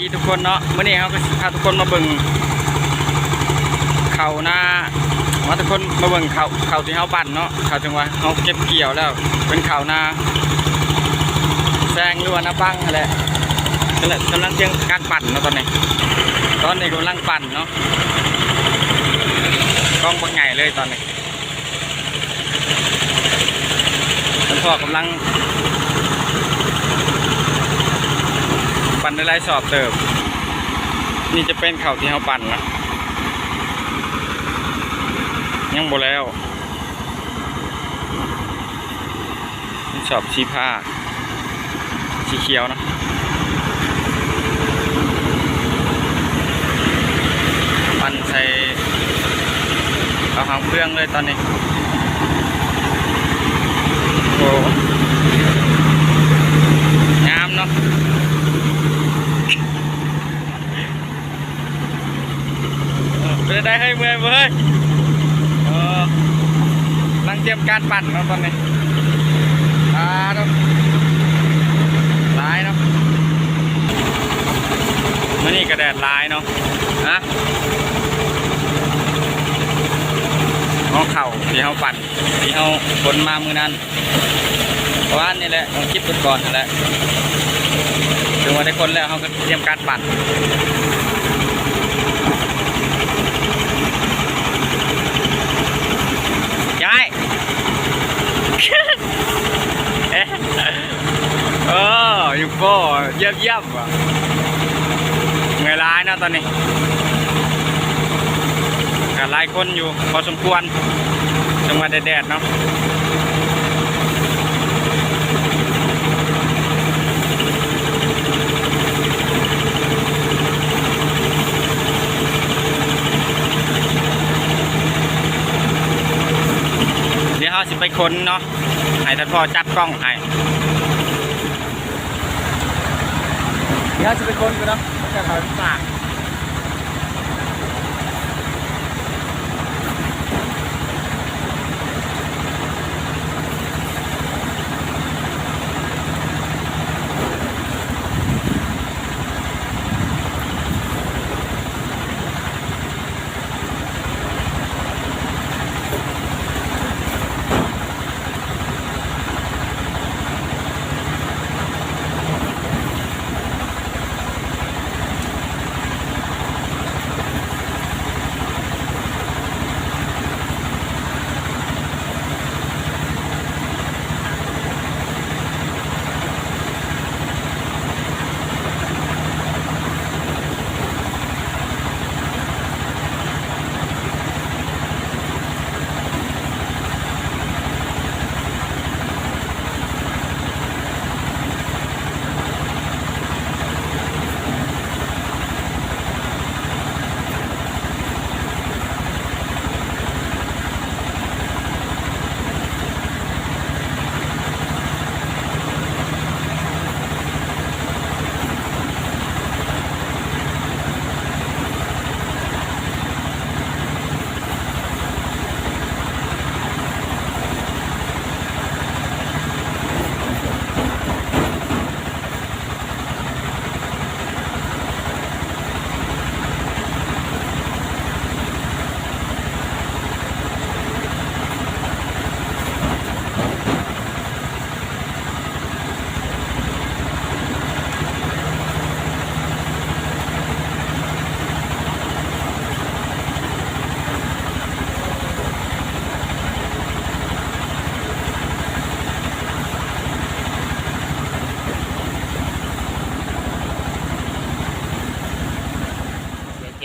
ดีทุกคนเนาะเมื่อนี้เขาก็พาทุกคนมาเบิ่งเขาหน้ามาทุกคนมาเบิ่งเขาเขาที่เขาปั่นเนาะเขาจังหวะเขาเก็บเกี่ยวแล้ว เป็นเขาหน้าแซงหรือว่าหน้าปังนั่นแหละกำลังกำลังเจียงการปั่นเนาะตอนนี้ ตอนนี้กำลังปั่นเนาะกล้องบังไงเลยตอนนี้ท่านพ่อกำลัง ปั่นได้หลายสอบเติบ นี่จะเป็นเข่าที่เขาปั่นนะยังบ่แล้วสอบชีผ้าสีเขียวนะปั่นใส่เอาหางเครื่องเลยตอนนี้โอ้งามเนาะ เป็น ได้ให้เมื่อยเว้ยเออนั่งเตรียมการปั่นเนาะตอนนี้อาเนาะร้ายเนาะมื่อนี้ก็แดดร้ายเนาะนะเอเข่าที่เขาปั่นที่เขาขนมามือนั้นเพราะว่านี่แหละต้องคิดก่อนนั่นแหละถึงวันได้คนแล้วเขาก็เตรียมการปั่น ยาย เอออยู่โป้เยี่ยมเยี่ยมว่ะเงยร้ายนะตอนนี้กับหลายคนอยู่พอสมควรจังหวะแดดๆเนาะ เดี๋ยวเราสิไปค้นเนาะให้ท่านพ่อจับกล้องให้เดี๋ยวจะไปค้นกันเนาะจะขอฝาก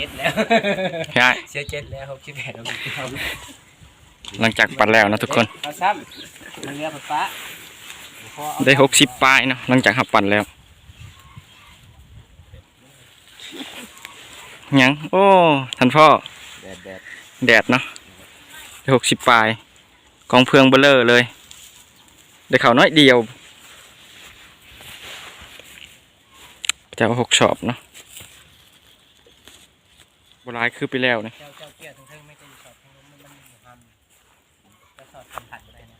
จ็ดแล้วใช่เสียเจ็ดแล้วหกสิบแปดหกสิบเก้าหลังจากปั่นแล้วนะทุกคนเอาซ้ำมันเรียกป้าได้หกสิบปลายเนาะหลังจากหับปั่นแล้วยังโอ้ท่านพ่อแดดแดดแดดเนาะได้หกสิบปลายกองเพลิงเบลเลอร์เลยได้ข่าวน้อยเดียวจะเอาหกชอบเนาะ ร้ายคือไปแล้วนะเจ้าเจ้าเกียร์ทั้งเทิงไม่ได้สอดทั้งมันมันมีความจะสอดสัผัสอะไรนะ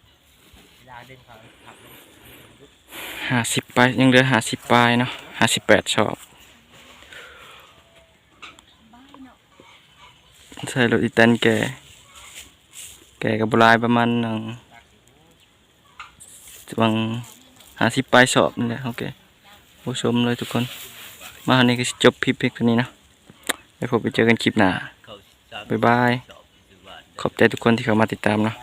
เวลาเดินเขาขับห้าสิบปายยังเหลือห้าสิบปลายเนาะห้าสิบแปดชอบใส่รถอีแตนแก่แก่กับบลายประมาณหนึ่งวังห้าสิบปลายสอบนี่แหละโอเคผู้ชมเลยทุกคน มาในกิจจบพิพิคนี้นะะไปพบไปเจอกันคลิปหน้าบ๊ายบาย ขอบใจทุกคนที่เข้ามาติดตามเนาะ